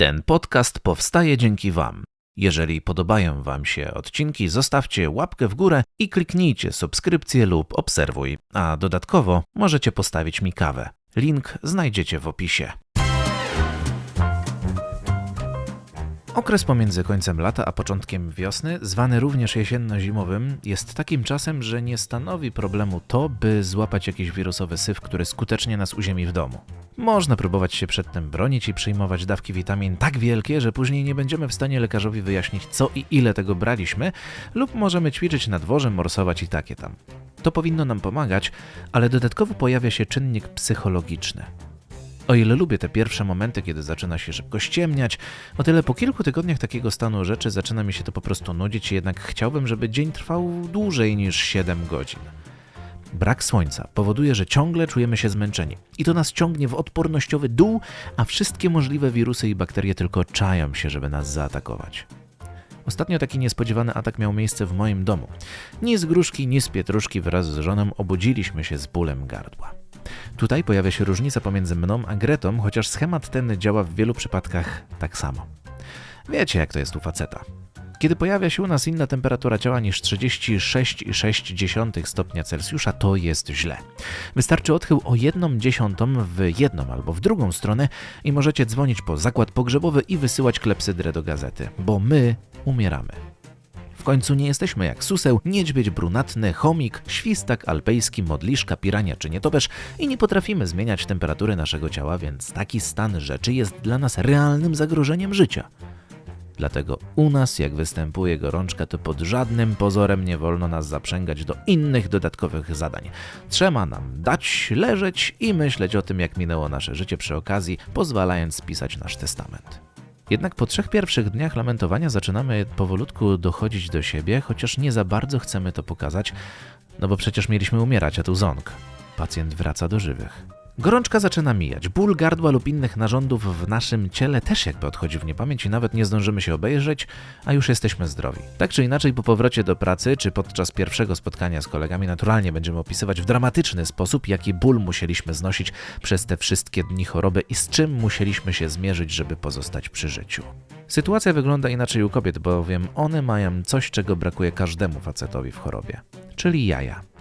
Ten podcast powstaje dzięki Wam. Jeżeli podobają Wam się odcinki, zostawcie łapkę w górę i kliknijcie subskrypcję lub obserwuj, a dodatkowo możecie postawić mi kawę. Link znajdziecie w opisie. Okres pomiędzy końcem lata a początkiem wiosny, zwany również jesienno-zimowym, jest takim czasem, że nie stanowi problemu to, by złapać jakiś wirusowy syf, który skutecznie nas uziemi w domu. Można próbować się przed tym bronić i przyjmować dawki witamin tak wielkie, że później nie będziemy w stanie lekarzowi wyjaśnić, co i ile tego braliśmy, lub możemy ćwiczyć na dworze, morsować i takie tam. To powinno nam pomagać, ale dodatkowo pojawia się czynnik psychologiczny. O ile lubię te pierwsze momenty, kiedy zaczyna się szybko ściemniać, o tyle po kilku tygodniach takiego stanu rzeczy zaczyna mi się to po prostu nudzić jednak chciałbym, żeby dzień trwał dłużej niż 7 godzin. Brak słońca powoduje, że ciągle czujemy się zmęczeni. I to nas ciągnie w odpornościowy dół, a wszystkie możliwe wirusy i bakterie tylko czają się, żeby nas zaatakować. Ostatnio taki niespodziewany atak miał miejsce w moim domu. Ni z gruszki, ni z pietruszki wraz z żoną obudziliśmy się z bólem gardła. Tutaj pojawia się różnica pomiędzy mną a Gretą, chociaż schemat ten działa w wielu przypadkach tak samo. Wiecie, jak to jest u faceta. Kiedy pojawia się u nas inna temperatura ciała niż 36,6 stopnia Celsjusza, to jest źle. Wystarczy odchył o 1 dziesiątą w jedną albo w drugą stronę i możecie dzwonić po zakład pogrzebowy i wysyłać klepsydrę do gazety, bo my umieramy. W końcu nie jesteśmy jak suseł, niedźwiedź brunatny, chomik, świstak alpejski, modliszka, pirania czy nietoperz i nie potrafimy zmieniać temperatury naszego ciała, więc taki stan rzeczy jest dla nas realnym zagrożeniem życia. Dlatego u nas, jak występuje gorączka, to pod żadnym pozorem nie wolno nas zaprzęgać do innych dodatkowych zadań. Trzeba nam dać, leżeć i myśleć o tym, jak minęło nasze życie przy okazji, pozwalając spisać nasz testament. Jednak po trzech pierwszych dniach lamentowania zaczynamy powolutku dochodzić do siebie, chociaż nie za bardzo chcemy to pokazać, no bo przecież mieliśmy umierać, a tu ząg. Pacjent wraca do żywych. Gorączka zaczyna mijać. Ból gardła lub innych narządów w naszym ciele też jakby odchodzi w niepamięć i nawet nie zdążymy się obejrzeć, a już jesteśmy zdrowi. Tak czy inaczej, po powrocie do pracy czy podczas pierwszego spotkania z kolegami, naturalnie będziemy opisywać w dramatyczny sposób, jaki ból musieliśmy znosić przez te wszystkie dni choroby i z czym musieliśmy się zmierzyć, żeby pozostać przy życiu. Sytuacja wygląda inaczej u kobiet, bowiem one mają coś, czego brakuje każdemu facetowi w chorobie, czyli jaja.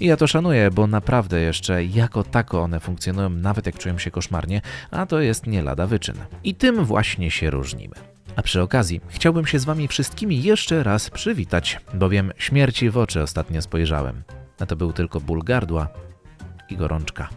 I ja to szanuję, bo naprawdę jeszcze jako tako one funkcjonują, nawet jak czują się koszmarnie, a to jest nie lada wyczyn. I tym właśnie się różnimy. A przy okazji chciałbym się z Wami wszystkimi jeszcze raz przywitać, bowiem śmierci w oczy ostatnio spojrzałem. A to był tylko ból gardła i gorączka.